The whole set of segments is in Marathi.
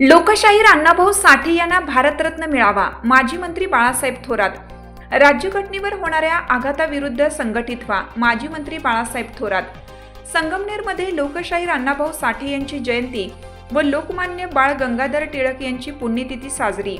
लोकशाहीर अण्णाभाऊ साठे यांना भारतरत्न मिळावा माजी मंत्री बाळासाहेब थोरात. राज्यघटनेवर होणाऱ्या आघाताविरुद्ध संघटित व्हा माजी मंत्री बाळासाहेब थोरात. संगमनेरमध्ये लोकशाहीर अण्णाभाऊ साठे यांची जयंती व लोकमान्य बाळ गंगाधर टिळक यांची पुण्यतिथी साजरी.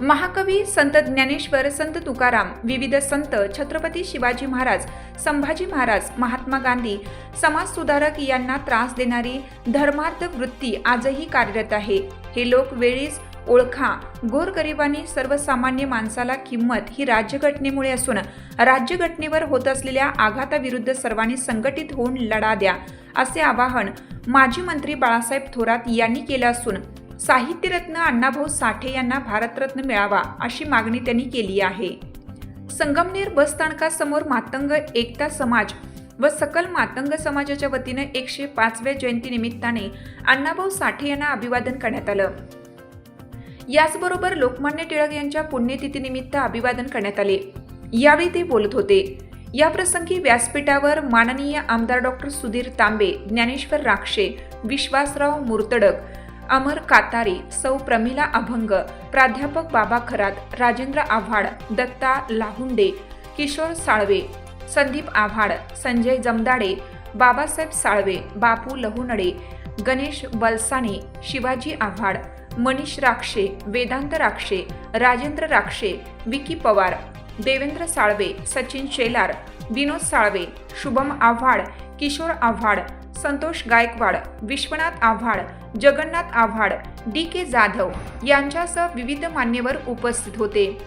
महाकवी संत ज्ञानेश्वर संत तुकाराम विविध संत छत्रपती शिवाजी महाराज संभाजी महाराज महात्मा गांधी समाजसुधारक यांना त्रास देणारी धर्मार्थ वृत्ती आजही कार्यरत आहे. हे लोक वेळीच ओळखा गोरगरिबांनी सर्वसामान्य माणसाला किंमत ही राज्यघटनेमुळे असून राज्यघटनेवर होत असलेल्या आघाताविरुद्ध सर्वांनी संघटित होऊन लढा द्या असे आवाहन माजी मंत्री बाळासाहेब थोरात यांनी केलं असून साहित्यरत्न अण्णाभाऊ साठे यांना भारतरत्न मिळावा अशी मागणी त्यांनी केली आहे. संगमनेर बसस्थानकासमोर मातंग एकता समाज व सकल मातंग समाजाच्या वतीनं एकशे पाचव्या जयंतीनिमित्ताने अण्णाभाऊ साठे यांना अभिवादन करण्यात आलं. याचबरोबर लोकमान्य टिळक यांच्या पुण्यतिथीनिमित्त अभिवादन करण्यात आले. यावेळी ते बोलत होते. या प्रसंगी व्यासपीठावर माननीय आमदार डॉक्टर सुधीर तांबे ज्ञानेश्वर राक्षे विश्वासराव मुर्तडक अमर कातारी सौ प्रमिला अभंग प्राध्यापक बाबा खरात राजेंद्र आव्हाड दत्ता लाहुंडे किशोर साळवे संदीप आव्हाड संजय जमदाडे बाबासाहेब साळवे बापू लहुनडे गणेश बलसाने शिवाजी आव्हाड मनीष राक्षे वेदांत राक्षे राजेंद्र राक्षे विकी पवार देवेंद्र साळवे सचिन शेलार विनोद साळवे शुभम आव्हाड किशोर आव्हाड संतोष गायकवाड विश्वनाथ आव्हाड जगन्नाथ आव्हाड डी के जाधव यांच्यासह विविध मान्यवर उपस्थित होते.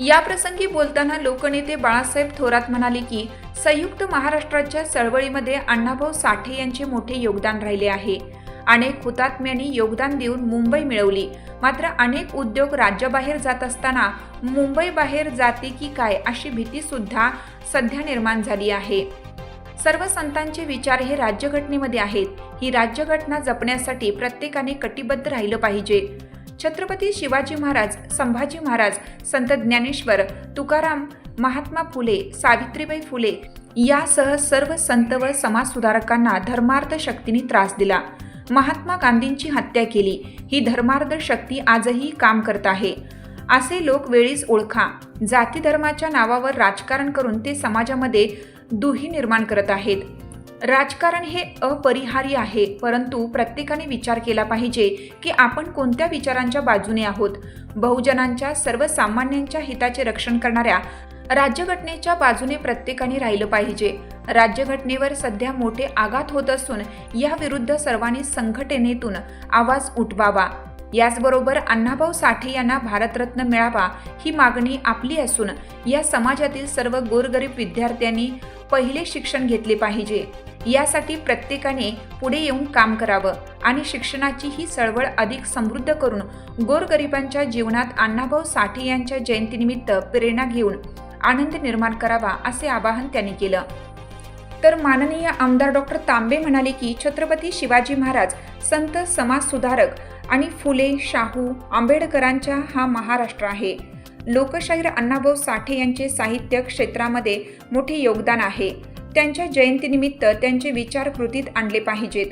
या प्रसंगी बोलताना लोकनेते बाळासाहेब थोरात म्हणाले की संयुक्त महाराष्ट्राच्या चळवळीमध्ये अण्णाभाऊ साठे यांचे मोठे योगदान राहिले आहे. अनेक हुतात्म्यांनी योगदान देऊन मुंबई मिळवली. मात्र अनेक उद्योग राज्याबाहेर जात असताना मुंबई बाहेर जाते की काय अशी भीती सुद्धा सध्या निर्माण झाली आहे. सर्व संतांचे विचार हे राज्यघटनेमध्ये आहेत. ही राज्यघटना जपण्यासाठी प्रत्येकाने कटिबद्ध राहिलं पाहिजे. छत्रपती शिवाजी महाराज संभाजी महाराज संत ज्ञानेश्वर तुकाराम महात्मा फुले सावित्रीबाई फुले यासह सर्व संत व समाजसुधारकांना धर्मार्थ शक्तीने त्रास दिला. महात्मा गांधींची हत्या केली. ही धर्मार्थ शक्ती आजही काम करत आहे. असे लोक वेळीच ओळखा. जाती धर्माच्या नावावर राजकारण करून ते समाजामध्ये दुही निर्माण करत आहेत. राजकारण हे अपरिहार्य आहे परंतु प्रत्येकाने विचार केला पाहिजे की आपण कोणत्या विचारांच्या बाजूने आहोत. बहुजनांच्या सर्वसामान्यांच्या हिताचे रक्षण करणाऱ्या राज्यघटनेच्या बाजूने प्रत्येकाने राहिलं पाहिजे. राज्यघटनेवर सध्या मोठे आघात होत असून याविरुद्ध सर्वांनी संघटनेतून आवाज उठवावा. याचबरोबर अण्णाभाऊ साठे यांना भारतरत्न मिळावा ही मागणी आपली असून या समाजातील सर्व गोरगरीब विद्यार्थ्यांनी पहिले शिक्षण घेतले पाहिजे. यासाठी प्रत्येकाने पुढे येऊन काम करावं आणि शिक्षणाची ही चळवळ अधिक समृद्ध करून गोरगरिबांच्या जीवनात अण्णाभाऊ साठे यांच्या जयंतीनिमित्त प्रेरणा घेऊन आनंद निर्माण करावा असे आवाहन त्यांनी केलं. तर माननीय आमदार डॉक्टर तांबे म्हणाले की छत्रपती शिवाजी महाराज संत समाजसुधारक आणि फुले शाहू आंबेडकरांच्या हा महाराष्ट्र आहे. लोकशाहीर अण्णाभाऊ साठे यांचे साहित्य क्षेत्रामध्ये मोठे योगदान आहे. त्यांच्या जयंतीनिमित्त त्यांचे विचार कृतीत आणले पाहिजेत.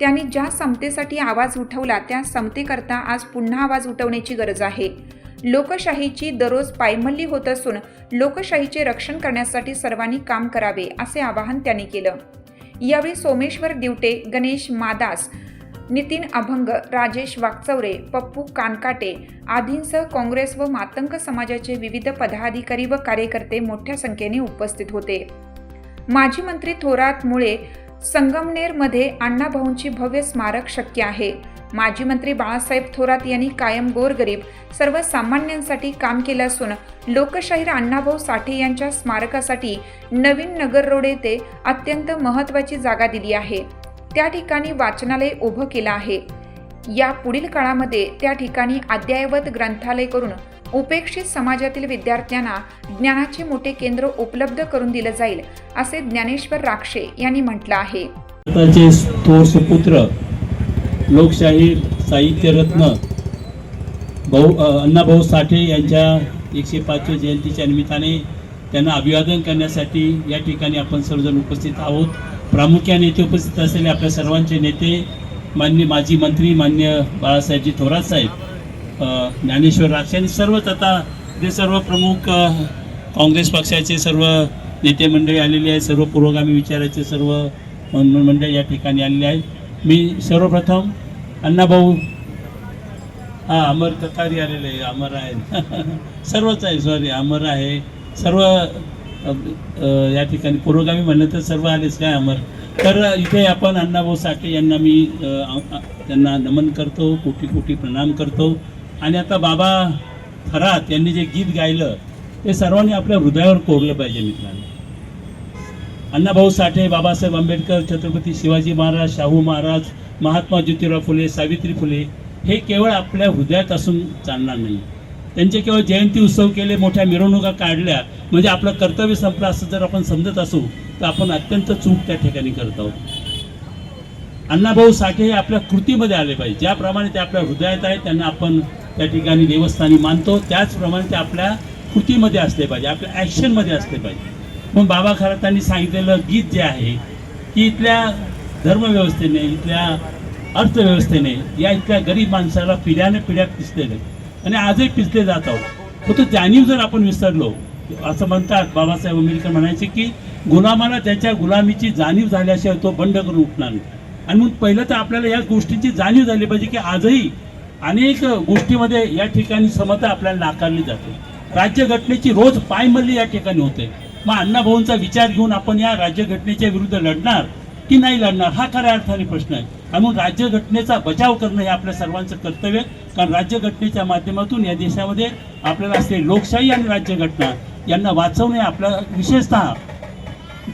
त्यांनी ज्या समतेसाठी आवाज उठवला त्या समतेकरता आज पुन्हा आवाज उठवण्याची गरज आहे. लोकशाहीची दररोज पायमल्ली होत असून लोकशाहीचे रक्षण करण्यासाठी सर्वांनी काम करावे असे आवाहन त्यांनी केलं. यावेळी सोमेश्वर दिवटे गणेश मादास नितीन अभंग राजेश वाकचौरे पप्पू कानकाटे आदींसह काँग्रेस व मातंग समाजाचे विविध पदाधिकारी व कार्यकर्ते मोठ्या संख्येने उपस्थित होते. माजी मंत्री थोरात मुळे संगमनेरमध्ये अण्णाभाऊंची भव्य स्मारक शक्य आहे. माजी मंत्री बाळासाहेब थोरात यांनी कायम गोरगरीब सर्वसामान्यांसाठी काम केलं असून लोकशाहीर अण्णाभाऊ साठे यांच्या स्मारकासाठी नवीन नगर रोड येथे अत्यंत महत्त्वाची जागा दिली आहे. त्या ठिकाणी वाचनालय उभं केलं आहे. या पुढील काळामध्ये त्या ठिकाणी अद्ययावत ग्रंथालय करून उपेक्षित समाजातील विद्यार्थ्यांना ज्ञानाचे मोठे केंद्र उपलब्ध करून दिलं जाईल असे ज्ञानेश्वर राक्षे यांनी म्हटलं आहे. भारताचे थोर सुपुत्र लोकशाहीर साहित्यरत्न भाऊ अण्णाभाऊ साठे यांच्या एकशे पाचव्या जयंतीच्या निमित्ताने त्यांना अभिवादन करण्यासाठी या ठिकाणी आपण सर्वजण उपस्थित आहोत. प्रामुख्याने येथे उपस्थित असलेले आपल्या सर्वांचे नेते मान्य माजी मंत्री मान्य बाळासाहेबजी थोरात साहेब ज्ञानेश्वर राक्षे आणि सर्वच आता जे सर्व प्रमुख काँग्रेस पक्षाचे सर्व नेते मंडळी आलेले आहेत सर्व पुरोगामी विचाराचे सर्व मंडळी या ठिकाणी आलेले आहेत. मी सर्वप्रथम अण्णाभाऊ हा अमर तकारी आलेले आहे अमर आहे. सर्वच आहे सॉरी अमर आहे. सर्व या ठिकाणी पुरोगामी म्हणलं तर सर्व आलेच काय अमर? तर इथे आपण अण्णाभाऊ साठे यांना मी त्यांना नमन करतो कोटी कोटी प्रणाम करतो. आणि आता बाबा थरात यांनी जे गीत गायलं ते सर्वांनी आपल्या हृदयावर कोरलं पाहिजे मित्रांनो. अण्णाभाऊ साठे बाबासाहेब आंबेडकर छत्रपती शिवाजी महाराज शाहू महाराज महात्मा ज्योतिराव फुले सावित्री फुले हे केवळ आपल्या हृदयात असून चालणार नाही. त्यांचे केवळ जयंती उत्सव केले मोठ्या मिरवणुका काढल्या. म्हणजे आपलं कर्तव्य संपलं असं जर आपण समजत असू तर आपण अत्यंत चूक त्या ठिकाणी करत आहोत. अण्णाभाऊ साठे हे आपल्या कृतीमध्ये आले पाहिजे. ज्याप्रमाणे ते आपल्या हृदयात आहे त्यांना आपण त्या ठिकाणी देवस्थानी मानतो. त्याचप्रमाणे ते आपल्या कृतीमध्ये असले पाहिजे आपल्या ॲक्शनमध्ये असले पाहिजे. मग बाबा खरातांनी सांगितलेलं गीत जे आहे की इथल्या धर्मव्यवस्थेने इथल्या अर्थव्यवस्थेने या इथल्या गरीब माणसाला पिढ्याने पिढ्यात दिसलेलं आणि आजही पिचले जात आहोत. फक्त जाणीव जर आपण विसरलो असं म्हणतात बाबासाहेब आंबेडकर म्हणायचे की गुलामाला त्याच्या गुलामीची जाणीव झाल्याशिवाय तो बंड करून उठणार नाही. आणि मग पहिलं तर आपल्याला या गोष्टींची जाणीव झाली पाहिजे की आजही अनेक गोष्टीमध्ये या ठिकाणी समता आपल्याला नाकारली जाते. राज्यघटनेची रोज पायमल्ली या ठिकाणी होते. मग अण्णाभाऊंचा विचार घेऊन आपण या राज्यघटनेच्या विरुद्ध लढणार? की नाही लढणार? हा खऱ्या अर्थाने प्रश्न आहे. म्हणून राज्यघटनेचा बचाव करणं हे आपल्या सर्वांचं कर्तव्य आहे. कारण राज्यघटनेच्या माध्यमातून या देशामध्ये आपल्याला असलेली लोकशाही आणि राज्यघटना यांना वाचवणे आपला विशेषतः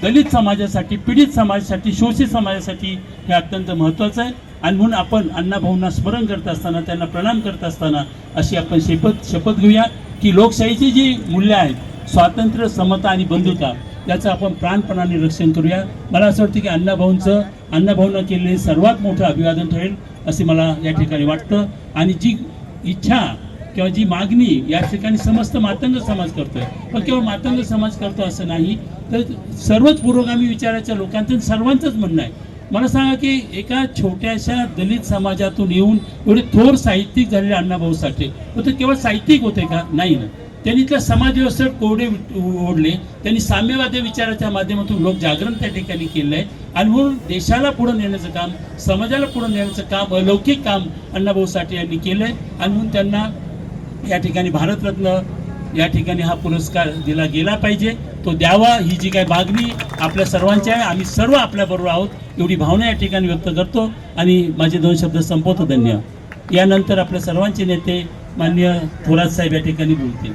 दलित समाजासाठी पीडित समाजासाठी शोषित समाजासाठी हे अत्यंत महत्त्वाचं आहे. आणि म्हणून आपण अण्णाभाऊंना स्मरण करत असताना त्यांना प्रणाम करत असताना अशी आपण शपथ शपथ घेऊया की लोकशाहीची जी मूल्य आहेत स्वातंत्र्य समता आणि बंधुता याचं आपण प्राणपणाने रक्षण करूया. मला असं वाटतं की अण्णाभाऊंचं अण्णाभाऊंना केलेले सर्वात मोठं अभिवादन ठरेल असे मला या ठिकाणी वाटतं. आणि जी इच्छा किंवा जी मागणी या ठिकाणी समस्त मातंग समाज करतोय. पण केवळ मातंग समाज करतो असं नाही तर सर्वच पुरोगामी विचाराच्या लोकांचं सर्वांचंच म्हणणं आहे. मला सांगा की एका छोट्याशा दलित समाजातून येऊन एवढे थोर साहित्यिक झालेले अण्णाभाऊ साठे पण ते केवळ साहित्यिक होते का? नाही ना. त्यांनी इथल्या समाजव्यवस्थेत कोरडे ओढले. त्यांनी साम्यवादी विचाराच्या माध्यमातून लोक जागरण त्या ठिकाणी केलं आहे आणि म्हणून देशाला पुढे नेण्याचं काम समाजाला पुढे नेण्याचं काम अलौकिक काम अण्णाभाऊ साठे यांनी केलं आहे आणि म्हणून त्यांना या ठिकाणी भारतरत्न या ठिकाणी हा पुरस्कार दिला गेला पाहिजे. तो द्यावा ही जी काही मागणी आपल्या सर्वांची आहे आम्ही सर्व आपल्याबरोबर आहोत एवढी भावना या ठिकाणी व्यक्त करतो. आणि माझे दोन शब्द संपवतो धन्यवाद यानंतर आपल्या सर्वांचे नेते मान्य थोरात साहेब या ठिकाणी बोलतील.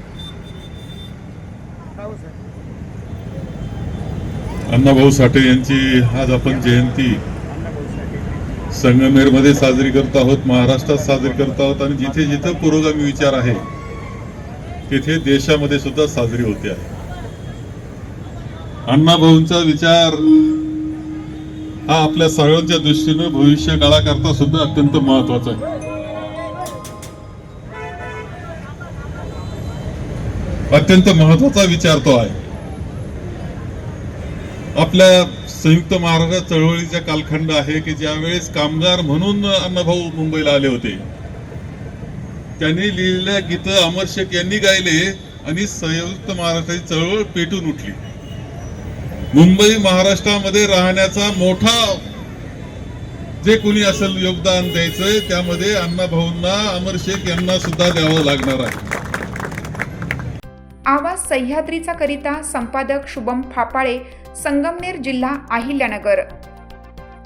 अण्णाभाऊ साठे यांची आज आपण जयंती संगमेरमध्ये साजरी करत आहोत महाराष्ट्रात साजरी करत आहोत आणि जिथे जिथे पुरोगामी विचार आहे तिथे देशामध्ये सुद्धा साजरी होते आहे. अण्णाभाऊंचा विचार हा आपल्या सर्वांच्या दृष्टीने भविष्य काळाकरता सुद्धा अत्यंत महत्त्वाचा आहे. अत्यंत महत्त्वाचा विचार तो आहे. आपल्या संयुक्त महाराष्ट्र चळवळीचा कालखंड आहे की ज्यावेळेस कामगार म्हणून अण्णाभाऊ मुंबईला आले होते. त्यांनी लिहिलेल्या गीत अमर शेख यांनी गायले आणि संयुक्त महाराष्ट्राची चळवळ पेटून उठली. मुंबई महाराष्ट्रामध्ये राहण्याचा मोठा जे कोणी असेल योगदान द्यायचंय त्यामध्ये अण्णाभाऊंना अमर शेख यांना सुद्धा द्यावं लागणार आहे. आवाज सह्याद्रीचा करिता संपादक शुभम फापाळे संगमनेर जिल्हा अहिल्यानगर.